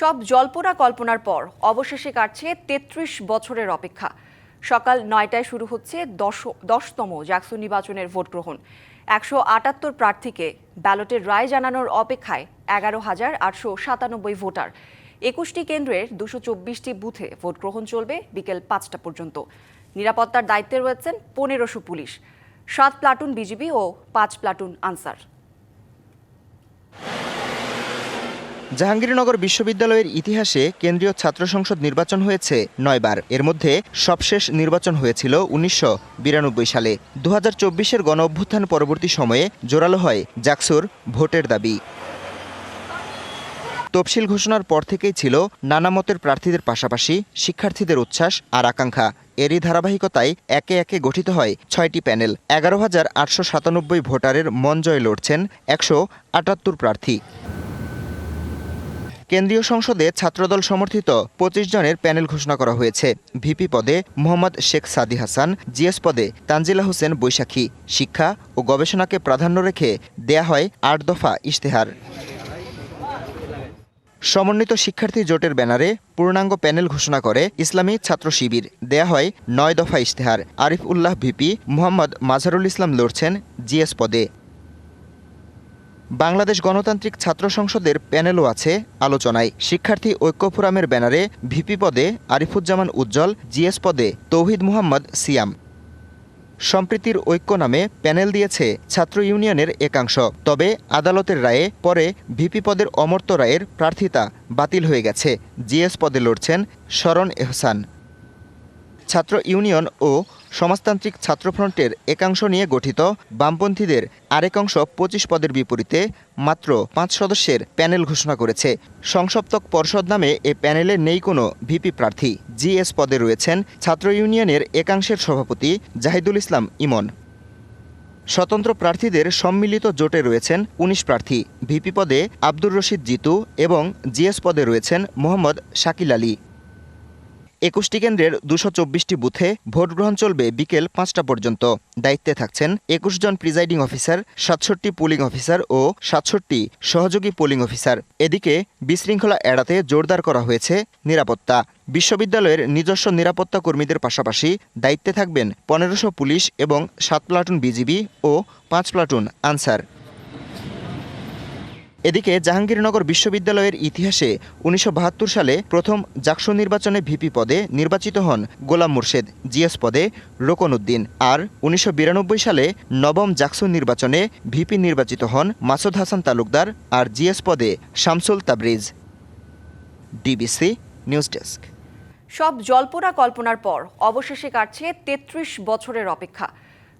সব জল্পনা কল্পনার পর অবশেষে কাটছে তেত্রিশ বছরের অপেক্ষা। সকাল নয়টায় শুরু হচ্ছে দশ, দশতম জাকসু নির্বাচনের ভোট গ্রহণ। একশো আটাত্তর প্রার্থীকে ব্যালটের রায় জানানোর অপেক্ষায় এগারো হাজার আটশো সাতানব্বই ভোটার। একুশটি কেন্দ্রের দুশো চব্বিশটি বুথে ভোট গ্রহণ চলবে বিকেল পাঁচটা পর্যন্ত। নিরাপত্তার দায়িত্বে রয়েছেন পনেরোশো পুলিশ। সাত প্লাটুন বিজিবি ও পাঁচ প্লাটুন আনসার। জাহাঙ্গীরনগর বিশ্ববিদ্যালয়ের ইতিহাসে কেন্দ্রীয় ছাত্র সংসদ নির্বাচন হয়েছে নয়বার। এর মধ্যে সবশেষ নির্বাচন হয়েছিল উনিশশো বিরানব্বই সালে। দু হাজার চব্বিশের গণ অভ্যুত্থান পরবর্তী সময়ে জোরালো হয় জাকসুর ভোটের দাবি। তফসিল ঘোষণার পর থেকেই ছিল নানা মতের প্রার্থীদের পাশাপাশি শিক্ষার্থীদের উচ্ছ্বাস আর আকাঙ্ক্ষা। এরই ধারাবাহিকতায় একে একে গঠিত হয় ছয়টি প্যানেল। এগারো হাজার আটশো সাতানব্বই ভোটারের মন জয় লড়ছেন একশো আটাত্তর প্রার্থী। কেন্দ্রীয় সংসদে ছাত্রদল সমর্থিত পঁচিশ জনের প্যানেল ঘোষণা করা হয়েছে। ভিপি পদে মোহাম্মদ শেখ সাদি হাসান, জিএস পদে তানজিলা হোসেন বৈশাখী। শিক্ষা ও গবেষণাকে প্রাধান্য রেখে দেয়া হয় আট দফা ইশতেহার। সমন্বিত শিক্ষার্থী জোটের ব্যানারে পূর্ণাঙ্গ প্যানেল ঘোষণা করে ইসলামী ছাত্র শিবির। দেয়া হয় নয় দফা ইশতেহার। আরিফ উল্লাহ ভিপি মোহাম্মদ মাজারুল ইসলাম লড়ছেন জিএস পদে। বাংলাদেশ গণতান্ত্রিক ছাত্র সংসদের প্যানেলও আছে আলোচনায়। শিক্ষার্থী ঐক্য ফোরামের ব্যানারে ভিপি পদে আরিফুজ্জামান উজ্জ্বল, জিএস পদে তৌহিদ মুহাম্মদ সিয়াম। সম্প্রীতির ঐক্য নামে প্যানেল দিয়েছে ছাত্র ইউনিয়নের একাংশ। তবে আদালতের রায়ে পরে ভিপি পদের অমর্ত্য রায়ের প্রার্থিতা বাতিল হয়ে গেছে। জিএস পদে লড়ছেন শরণ এহসান। ছাত্র ইউনিয়ন ও সমাজতান্ত্রিক ছাত্রফ্রন্টের একাংশ নিয়ে গঠিত, বামপন্থীদের আরেকাংশ পঁচিশ পদের বিপরীতে মাত্র পাঁচ সদস্যের প্যানেল ঘোষণা করেছে। সংসপ্তক পর্ষদ নামে এ প্যানেলে নেই কোনো ভিপি প্রার্থী। জিএস পদে রয়েছেন ছাত্র ইউনিয়নের একাংশের সভাপতি জাহিদুল ইসলাম ইমন। স্বতন্ত্র প্রার্থীদের সম্মিলিত জোটে রয়েছেন উনিশ প্রার্থী। ভিপি পদে আব্দুর রশিদ জিতু এবং জিএস পদে রয়েছেন মোহাম্মদ শাকিল আলী। একুশটি কেন্দ্রের দুশো চব্বিশটি বুথে ভোট গ্রহণ চলবে বিকেল পাঁচটা পর্যন্ত। দায়িত্বে থাকছেন একুশ জন প্রিজাইডিং অফিসার, সাতষট্টি পোলিং অফিসার ও সাতষট্টি সহযোগী পোলিং অফিসার। এদিকে বিশৃঙ্খলা এড়াতে জোরদার করা হয়েছে নিরাপত্তা। বিশ্ববিদ্যালয়ের নিজস্ব নিরাপত্তা কর্মীদের পাশাপাশি দায়িত্বে থাকবেন পনেরোশো পুলিশ এবং সাত প্লাটুন বিজিবি ও পাঁচ প্লাটুন আনসার। এদিকে জাহাঙ্গীরনগর বিশ্ববিদ্যালয়ের ইতিহাসে উনিশশো বাহাত্তর সালে প্রথম জাকসু নির্বাচনে ভিপি পদে নির্বাচিত হন গোলাম মুর্শেদ, জিএস পদে রোকন উদ্দিন আর উনিশশো বিরানব্বই সালে নবম জাকসু নির্বাচনে ভিপি নির্বাচিত হন মাসুদ হাসান তালুকদার আর জিএস পদে Shamsul Tabriz. D B C news desk. সব জল্পনা কল্পনার পর অবশেষে কাটছে তেত্রিশ বছরের অপেক্ষা।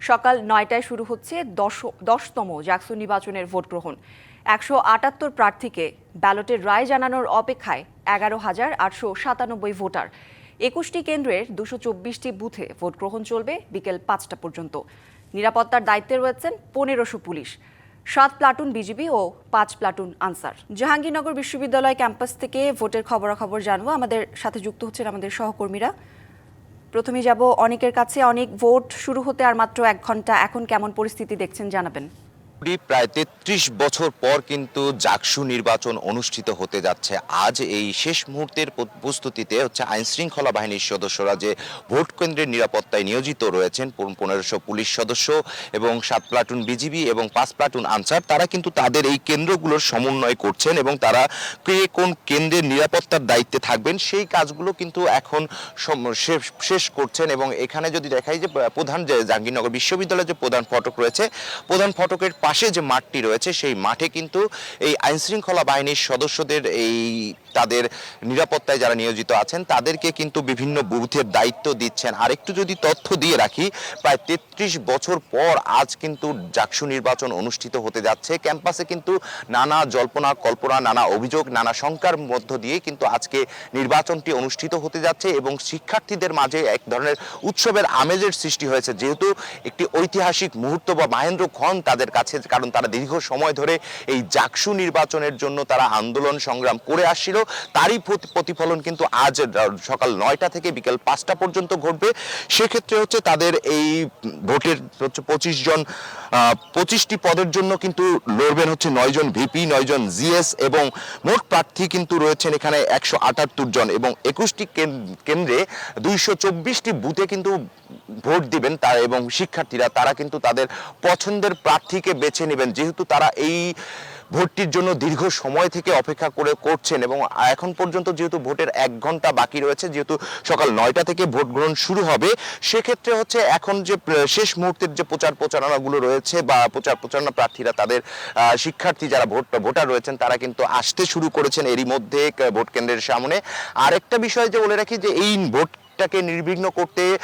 সকাল নয়টায় শুরু হচ্ছে দশ দশতম জাকসু নির্বাচনের ভোট গ্রহণ একশো আটাত্তর প্রার্থীকে ব্যালটের রায় জানানোর অপেক্ষায় এগারো হাজার আটশো সাতানব্বই ভোটার। একুশটি কেন্দ্রের দুশো চব্বিশটি বুথে ভোট গ্রহণ চলবে বিকেল পাঁচটা পর্যন্ত। নিরাপত্তার দায়িত্বে রয়েছেন পনেরোশো পুলিশ। সাত প্লাটুন বিজিবি ও পাঁচ প্লাটুন আনসার। জাহাঙ্গীরনগর বিশ্ববিদ্যালয় ক্যাম্পাস থেকে ভোটের খবরাখবর জানব। আমাদের সাথে যুক্ত হচ্ছেন আমাদের সহকর্মীরা। প্রথমে যাব অনেকের কাছে। অনেক ভোট শুরু হতে আর মাত্র এক ঘণ্টা। এখন কেমন পরিস্থিতি দেখছেন জানাবেন। প্রায় তেত্রিশ বছর পর কিন্তু জাকসু নির্বাচন অনুষ্ঠিত হতে যাচ্ছে। আজ এই শেষ মুহূর্তের প্রস্তুতিতে হচ্ছে আইন শৃঙ্খলা বাহিনীর সদস্যরা যে ভোট কেন্দ্রের নিরাপত্তায় নিয়োজিত রয়েছেন পনেরোশো পুলিশ সদস্য এবং সাত প্লাটুন বিজিবি এবং পাঁচ প্লাটুন আনসার, তারা কিন্তু তাদের এই কেন্দ্রগুলোর সমন্বয় করছেন এবং তারা কে কোন কেন্দ্রের নিরাপত্তার দায়িত্বে থাকবেন, সেই কাজগুলো কিন্তু এখন শেষ করছেন এবং এখানে যদি দেখাই যে প্রধান যে জাহাঙ্গীরনগর বিশ্ববিদ্যালয়ের যে প্রধান ফটক রয়েছে, প্রধান ফটকের পাশে যে মাঠটি রয়েছে, সেই মাঠে কিন্তু এই আইনশৃঙ্খলা বাহিনীর সদস্যদের এই তাদের নিরাপত্তায় যারা নিয়োজিত আছেন, তাদেরকে কিন্তু বিভিন্ন বুথের দায়িত্ব দিচ্ছেন। আর একটু যদি তথ্য দিয়ে রাখি, প্রায় তেত্রিশ বছর পর আজ কিন্তু জাকসু নির্বাচন অনুষ্ঠিত হতে যাচ্ছে। ক্যাম্পাসে কিন্তু নানা জল্পনা, কল্পনা, নানা অভিযোগ, নানা শঙ্কার মধ্য দিয়ে কিন্তু আজকে নির্বাচনটি অনুষ্ঠিত হতে যাচ্ছে এবং শিক্ষার্থীদের মাঝে এক ধরনের উৎসবের আমেজের সৃষ্টি হয়েছে। যেহেতু একটি ঐতিহাসিক মুহূর্ত বা মাহেন্দ্র খন তাদের কাছে কারণ তারা দীর্ঘ সময় ধরে এই জাকসু নির্বাচনের জন্য তারা আন্দোলন সংগ্রাম করে আসছিল। তারই প্রতিফলন কিন্তু আজ সকাল নয়টা থেকে বিকেল পাঁচটা পর্যন্ত ঘটবে। সেক্ষেত্রে হচ্ছে তাদের এই ভোটের হচ্ছে পঁচিশ জন পঁচিশটি পদের জন্য কিন্তু লড়বেন হচ্ছে নয় জন ভিপি, নয় জন জিএস এবং মোট প্রার্থী কিন্তু রয়েছেন এখানে একশো আটাত্তর জন এবং একুশটি কেন্দ্রে দুইশো চব্বিশটি বুথে কিন্তু ভোট দিবেন তারা এবং শিক্ষার্থীরা। তারা কিন্তু তাদের পছন্দের প্রার্থীকে বেছে নেবেন, যেহেতু তারা এই ভোটটির জন্য দীর্ঘ সময় থেকে অপেক্ষা করে করছেন এবং এখন পর্যন্ত যেহেতু ভোটের এক ঘণ্টা বাকি রয়েছে, যেহেতু সকাল নয়টা থেকে ভোট গ্রহণ শুরু হবে, সেক্ষেত্রে হচ্ছে এখন যে শেষ মুহূর্তের যে প্রচার প্রচারণাগুলো রয়েছে বা প্রচার প্রচারণা প্রার্থীরা তাদের শিক্ষার্থী যারা ভোট, ভোটার রয়েছেন, তারা কিন্তু আসতে শুরু করেছেন এরই মধ্যে ভোট কেন্দ্রের সামনে। আরেকটা বিষয় যে বলে রাখি যে এই ভোট টাকে নির্বিঘ্ন করতে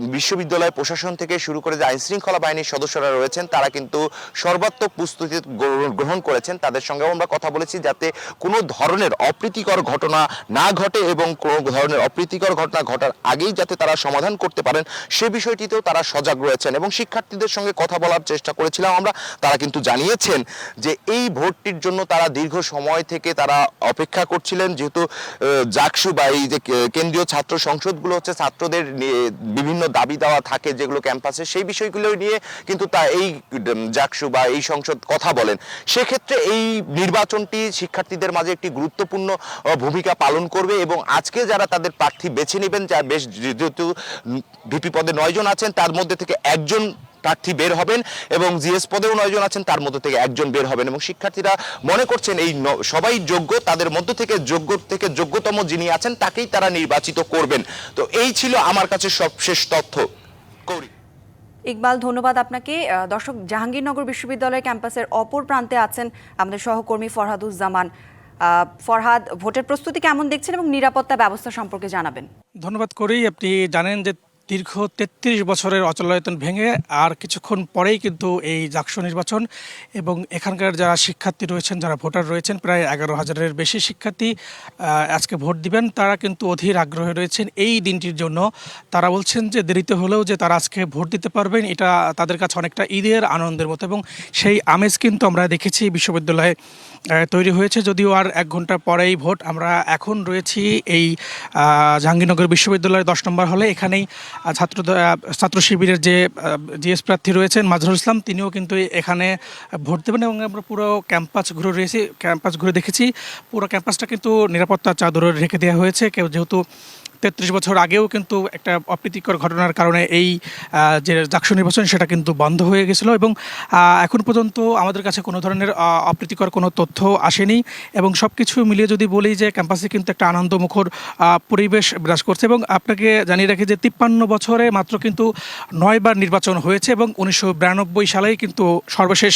বিশ্ববিদ্যালয় প্রশাসন থেকে শুরু করে যে আইন শৃঙ্খলা বাহিনীর সদস্যরা রয়েছেন, তারা কিন্তু সর্বাত্মক প্রস্তুতি গ্রহণ- করেছেন। তাদের সঙ্গেও আমরা কথা বলেছি যাতে কোনো ধরনের অপ্রীতিকর ঘটনা না ঘটে এবং কোনো ধরনের অপ্রীতিকর ঘটনা ঘটার আগেই যাতে তারা সমাধান করতে পারেন, সে বিষয়টিতেও তারা সজাগ রয়েছেন এবং শিক্ষার্থীদের সঙ্গে কথা বলার চেষ্টা করেছিলাম আমরা। তারা কিন্তু জানিয়েছেন যে এই ভোটটির জন্য তারা দীর্ঘ সময় থেকে তারা অপেক্ষা করছিলেন, যেহেতু জাকসু বা এই যে কেন্দ্রীয় ছাত্র সংসদগুলো হচ্ছে ছাত্রদের বিভিন্ন দাবি দেওয়া থাকে যেগুলো ক্যাম্পাসে, সেই বিষয়গুলো নিয়ে কিন্তু তা এই জাকসু বা এই সংসদ কথা বলেন। সেক্ষেত্রে এই নির্বাচনটি শিক্ষার্থীদের মাঝে একটি গুরুত্বপূর্ণ ভূমিকা পালন করবে এবং আজকে যারা তাদের প্রার্থী বেছে নেবেন, যা বেশ যেহেতু ভিপি পদে নয়জন আছেন, তার মধ্যে থেকে একজন প্রার্থী বের হবেন এবং জিএস পদেও নয়জন আছেন তার মধ্যে থেকে একজন বের হবেন এবং শিক্ষার্থীরা মনে করছেন এই ন- সবাই যোগ্য তাদের মধ্য থেকে যোগ্য থেকে যোগ্যতম যিনি আছেন তাকেই তারা নির্বাচিত করবেন। তো এই ছিল আমার কাছে সবশেষ তথ্য। কৌরি ইকবাল ধন্যবাদ আপনাকে। দর্শক জাহাঙ্গীরনগর বিশ্ববিদ্যালয় ক্যাম্পাসের অপর প্রান্তে আছেন আমাদের সহকর্মী ফরহাদুজ্জামান। ফরহাদ ভোটের প্রস্তুতি কেমন দেখছেন এবং নিরাপত্তা ব্যবস্থা সম্পর্কে জানাবেন? ধন্যবাদ করি আপনি জানেন যে দীর্ঘ তেত্রিশ বছরের অচলায়তন ভেঙে আর কিছুক্ষণ পরেই কিন্তু এই জাকসু নির্বাচন এবং এখানকার যারা শিক্ষার্থী রয়েছেন, যারা ভোটার রয়েছেন, প্রায় এগারো হাজারের বেশি শিক্ষার্থী আজকে ভোট দিবেন। তারা কিন্তু অধীর আগ্রহে রয়েছেন এই দিনটির জন্য। তারা বলছেন যে দেরিতে হলেও যে তারা আজকে ভোট দিতে পারবেন, এটা তাদের কাছে অনেকটা ঈদের আনন্দের মতো এবং সেই আমেজ কিন্তু আমরা দেখেছি বিশ্ববিদ্যালয়ে তৈরি হয়েছে। যদিও আর এক ঘণ্টা পরেই ভোট, আমরা এখন রয়েছি এই জাহাঙ্গীরনগর বিশ্ববিদ্যালয়ের দশ নম্বর হলে। এখানেই ছাত্র ছাত্র শিবিরের যে জিএস প্রার্থী রয়েছেন মাজহারুল ইসলাম, তিনিও কিন্তু এখানে ভোট দেবেন এবং আমরা পুরো ক্যাম্পাস ঘুরে রয়েছি, ক্যাম্পাস ঘুরে দেখেছি। পুরো ক্যাম্পাসটা কিন্তু নিরাপত্তা চাদরে রেখে দেওয়া হয়েছে। কেউ যেহেতু তেত্রিশ বছর আগেও কিন্তু একটা অপ্রীতিকর ঘটনার কারণে এই যে জাকসু নির্বাচন সেটা কিন্তু বন্ধ হয়ে গেছিল এবং এখন পর্যন্ত আমাদের কাছে কোনো ধরনের অপ্রীতিকর কোনো তথ্য আসেনি এবং সব কিছু মিলিয়ে যদি বলি যে ক্যাম্পাসে কিন্তু একটা আনন্দমুখর পরিবেশ বিরাজ করছে এবং আপনাকে জানিয়ে রাখি যে তিপ্পান্ন বছরে মাত্র কিন্তু নয়বার নির্বাচন হয়েছে এবং উনিশশো বিরানব্বই সালেই কিন্তু সর্বশেষ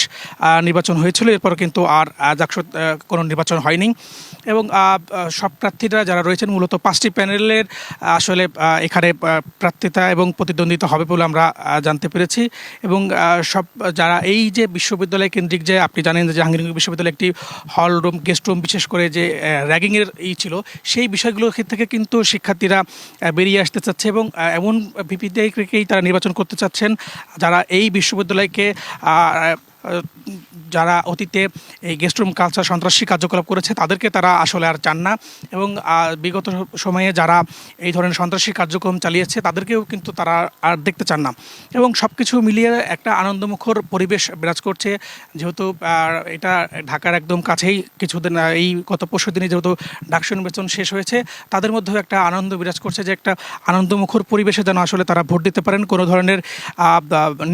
নির্বাচন হয়েছিল। এরপর কিন্তু আর জাকসু কোনো নির্বাচন হয়নি। এবং সব প্রার্থীরা যারা রয়েছেন মূলত পাঁচটি প্যানেলের আসলে এখানে প্রার্থিতা এবং প্রতিদ্বন্দ্বিতা হবে বলে আমরা জানতে পেরেছি। এবং সব, যারা এই যে বিশ্ববিদ্যালয় কেন্দ্রিক যে, আপনি জানেন যে জাহাঙ্গীরনগর বিশ্ববিদ্যালয় একটি হল রুম গেস্ট রুম বিশেষ করে যে র্যাগিংয়ের ই ছিল, সেই বিষয়গুলো থেকে কিন্তু শিক্ষার্থীরা বেরিয়ে আসতে চাচ্ছে এবং এমন ভিপিদেরকেই তারা নির্বাচন করতে চাচ্ছেন। যারা এই বিশ্ববিদ্যালয়কে যারা অতীতে এই গেস্ট রুম কালচার সন্ত্রাসী কার্যকলাপ করেছে, তাদেরকে তারা আসলে আর চান না। এবং বিগত সময়ে যারা এই ধরনের সন্ত্রাসী কার্যক্রম চালিয়েছে, তাদেরকেও কিন্তু তারা আর দেখতে চান না। এবং সব কিছু মিলিয়ে একটা আনন্দমুখর পরিবেশ বিরাজ করছে। যেহেতু এটা ঢাকার একদম কাছেই কিছুদিন এই গত পরশু দিনে যেহেতু ডাকসু নির্বাচন শেষ হয়েছে, তাদের মধ্যেও একটা আনন্দ বিরাজ করছে যে একটা আনন্দমুখর পরিবেশে যেন আসলে তারা ভোট দিতে পারেন, কোনো ধরনের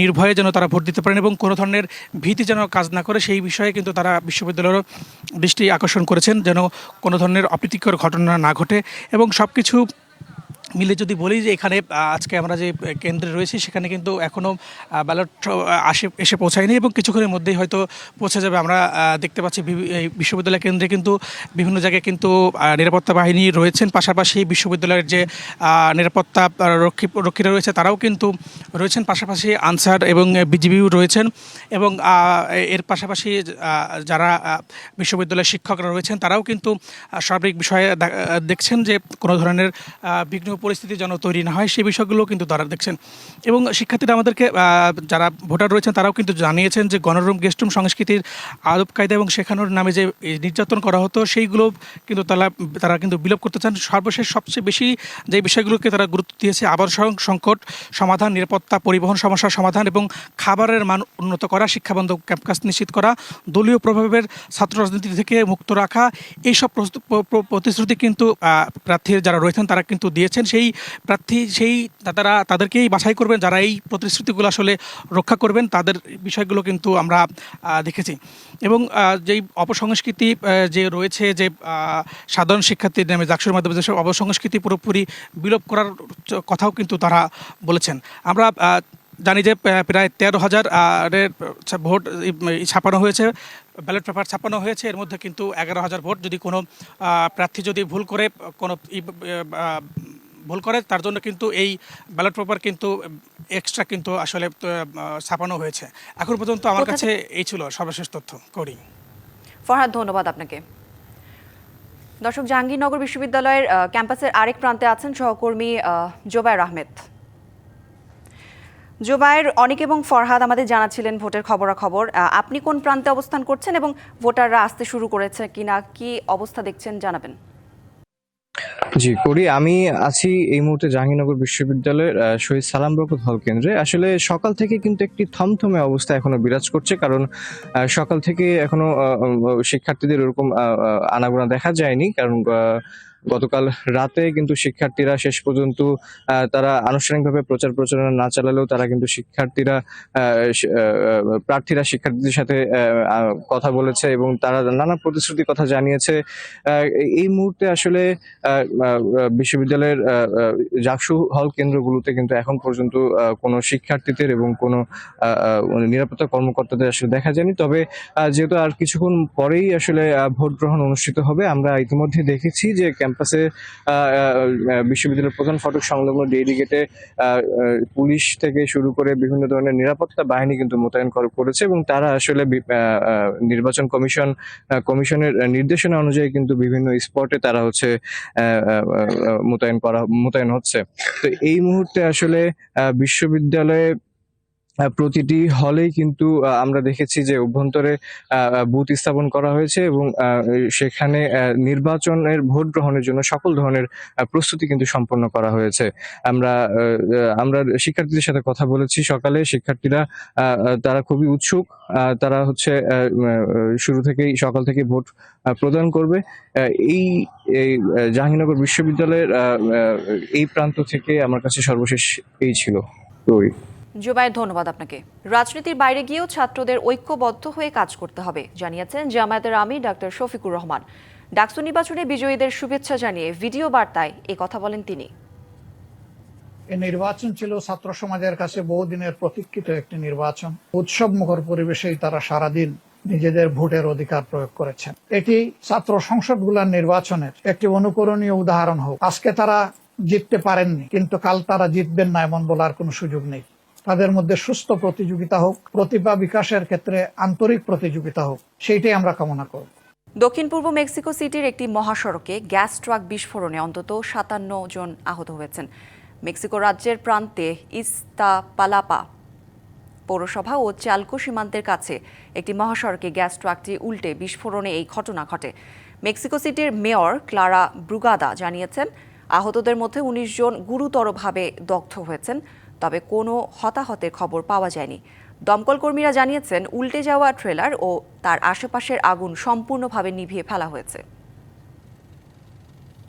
নির্ভয়ে যেন তারা ভোট দিতে পারেন এবং কোনো ধরনের ভীতি যেন কাজ না করে, সেই বিষয়ে কিন্তু তারা বিশ্ববিদ্যালয়েরও দৃষ্টি আকর্ষণ করেছেন যেন কোনো ধরনের অপ্রীতিকর ঘটনা না ঘটে এবং সব কিছু মিলে যদি বলি যে এখানে আজকে আমরা যে কেন্দ্রে রয়েছি, সেখানে কিন্তু এখনও ব্যালট আসে, এসে পৌঁছায়নি এবং কিছুক্ষণের মধ্যেই হয়তো পৌঁছে যাবে। আমরা দেখতে পাচ্ছি বিশ্ববিদ্যালয় কেন্দ্রে কিন্তু বিভিন্ন জায়গায় কিন্তু নিরাপত্তা বাহিনী রয়েছেন। পাশাপাশি বিশ্ববিদ্যালয়ের যে নিরাপত্তা রক্ষী, রক্ষীরা রয়েছে, তারাও কিন্তু রয়েছেন। পাশাপাশি আনসার এবং বিজিবিও রয়েছেন এবং এর পাশাপাশি যারা বিশ্ববিদ্যালয়ের শিক্ষকরা রয়েছেন, তারাও কিন্তু সার্বিক বিষয়ে দেখছেন যে কোনো ধরনের বিঘ্ন পরিস্থিতি যেন তৈরি না হয় সেই বিষয়গুলো কিন্তু তারা দেখছেন। এবং শিক্ষার্থীরা আমাদেরকে যারা ভোটার রয়েছেন, তারাও কিন্তু জানিয়েছেন যে গণরুম গেস্টরুম সংস্কৃতির আদব কায়দা এবং শেখানোর নামে যে নির্যাতন করা হতো, সেইগুলো কিন্তু তারা তারা কিন্তু বিলোপ করতে চান। সর্বশেষ সবচেয়ে বেশি যে বিষয়গুলোকে তারা গুরুত্ব দিয়েছে আবাসন সংকট, সমাধান, নিরাপত্তা, পরিবহন সমস্যার সমাধান এবং খাবারের মান উন্নত করা, শিক্ষাবন্ধ ক্যাম্পাস নিশ্চিত করা, দলীয় প্রভাবের ছাত্র রাজনীতি থেকে মুক্ত রাখা, এইসব প্রতিশ্রুতি কিন্তু প্রার্থীর যারা রয়েছেন, তারা কিন্তু দিয়েছেন। সেই প্রার্থী, সেই তারা তাদেরকেই বাছাই করবেন, যারা এই প্রতিশ্রুতিগুলো আসলে রক্ষা করবেন, তাদের বিষয়গুলো কিন্তু আমরা দেখেছি। এবং যেই অপসংস্কৃতি যে রয়েছে, যে সাধারণ শিক্ষার্থীর নামে জাকসুর মাধ্যমে যেসব অপসংস্কৃতি পুরোপুরি বিলোপ করার কথাও কিন্তু তারা বলেছেন। আমরা জানি যে প্রায় তেরো হাজার ভোট ছাপানো হয়েছে, ব্যালট পেপার ছাপানো হয়েছে, এর মধ্যে কিন্তু এগারো হাজার ভোট। যদি কোনো প্রার্থী যদি ভুল করে, কোনো ভুল করে তার জন্য কিন্তু এই ব্যালট পেপার কিন্তু এক্সট্রা কিন্তু আসলে ছাপানো হয়েছে। এখন পর্যন্ত আমার কাছে এই ছিল সর্বশেষ তথ্য। করি। ফরহাদ ধন্যবাদ আপনাকে। দর্শক জাহাঙ্গীরনগর বিশ্ববিদ্যালয়ের ক্যাম্পাসের আরেক প্রান্তে আছেন সহকর্মী জোবায়ের আহমেদ। জোবায়ের অনেক এবং ফরহাদ আমাদের জানাচ্ছিলেন ভোটের খবরাখবর। আপনি কোন প্রান্তে অবস্থান করছেন এবং ভোটাররা আসতে শুরু করেছে কিনা কি অবস্থা দেখছেন জানাবেন। জি, করি। আমি আছি এই মুহূর্তে জাহাঙ্গীরনগর বিশ্ববিদ্যালয়ের শহীদ সালাম বরকত হল কেন্দ্রে। আসলে সকাল থেকে কিন্তু একটি থমথমে অবস্থা এখনও বিরাজ করছে, কারণ সকাল থেকে এখনও শিক্ষার্থীদের ওরকম আনাগোনা দেখা যায়নি। কারণ গতকাল রাতে কিন্তু শিক্ষার্থীরা শেষ পর্যন্ত তারা আনুষ্ঠানিকভাবে প্রচার প্রচারণা না চালালেও তারা কিন্তু শিক্ষার্থীরা প্রার্থীরা শিক্ষার্থীদের সাথে কথা বলেছে এবং তারা নানা প্রতিশ্রুতির কথা জানিয়েছে। এই মুহূর্তে আসলে বিশ্ববিদ্যালয়ের জাকসু হল কেন্দ্রগুলোতে কিন্তু এখন পর্যন্ত কোনো শিক্ষার্থীদের এবং কোনো আহ, নিরাপত্তা কর্মকর্তাদের আসলে দেখা যায়নি। তবে যেহেতু আর কিছুক্ষণ পরেই আসলে ভোট গ্রহণ অনুষ্ঠিত হবে আমরা ইতিমধ্যে দেখেছি যে ক্যাম্পাসে বিশ্ববিদ্যালয়ের প্রধান ফটক সংলগ্ন ডেইলি গেটে পুলিশ থেকে শুরু করে বিভিন্ন ধরনের নিরাপত্তা বাহিনী কিন্তু মোতায়েন করেছে এবং তারা আসলে নির্বাচন কমিশন কমিশনের নির্দেশনা অনুযায়ী কিন্তু বিভিন্ন স্পটে তারা হচ্ছে মোতায়েন করা, মোতায়েন হচ্ছে। তো এই মুহূর্তে আসলে বিশ্ববিদ্যালয়ে প্রতিটি হলেই কিন্তু আমরা দেখেছি যে অভ্যন্তরে বুথ স্থাপন করা হয়েছে এবং সেখানে নির্বাচনের ভোট গ্রহণের জন্য সকল ধরনের প্রস্তুতি কিন্তু সম্পন্ন করা হয়েছে। আমরা আমরা শিক্ষার্থীদের সাথে কথা বলেছি সকালে। শিক্ষার্থীরা তারা খুবই উৎসুক। তারা হচ্ছে শুরু থেকেই, সকাল থেকে ভোট প্রদান করবে। এই জাহাঙ্গীরনগর বিশ্ববিদ্যালয়ের এই প্রান্ত থেকে আমার কাছে সর্বশেষ এই ছিল। তো জোবায়ের ধন্যবাদ আপনাকে। রাজনীতির বাইরে গিয়েও ছাত্রদের ঐক্যবদ্ধ হয়ে কাজ করতে হবে, জানিয়েছেন জামায়াতের আমি ডাক্তার শফিকুর রহমান। ডাকসু নির্বাচনে বিজয়ীদের শুভেচ্ছা জানিয়ে ভিডিও বার্তায় এ কথা বলেন তিনি। এই নির্বাচন ছিল ছাত্র সমাজের কাছে বহুদিনের প্রতীক্ষিত একটি নির্বাচন। উৎসব মুখর পরিবেশেই তারা সারাদিন নিজেদের ভোটের অধিকার প্রয়োগ করেছেন। এটি ছাত্র সংসদগুলোর নির্বাচনের একটি অনুকরণীয় উদাহরণ হোক। আজকে তারা জিততে পারেননি, কিন্তু কাল তারা জিতবেন না এমন বলার কোনো সুযোগ নেই। তাদের মধ্যে সুস্থ প্রতিযোগিতা হোক, প্রতিভা বিকাশের ক্ষেত্রে আন্তরিক প্রতিযোগিতা হোক, সেইটাই আমরা কামনা করব দক্ষিণ পূর্ব মেক্সিকো সিটির একটি মহাসড়কে গ্যাস ট্রাক বিস্ফোরণে অন্তত সাতান্ন জন আহত হয়েছেন। মেক্সিকো রাজ্যের প্রান্তে ইস্তাপালাপা পৌরসভা ও চালকো সীমান্তের কাছে একটি মহাসড়কে গ্যাস ট্রাকটি উল্টে বিস্ফোরণে এই ঘটনা ঘটে। মেক্সিকো সিটির মেয়র ক্লারা ব্রুগাদা জানিয়েছেন, আহতদের মধ্যে উনিশ জন গুরুতরভাবে দগ্ধ হয়েছেন। তবে কোনো হতাহতের খবর পাওয়া যায়নি। দমকল কর্মীরা জানিয়েছেন, উল্টে যাওয়া ট্রেলার ও তার আশেপাশের আগুন সম্পূর্ণভাবে নিভিয়ে ফেলা হয়েছে।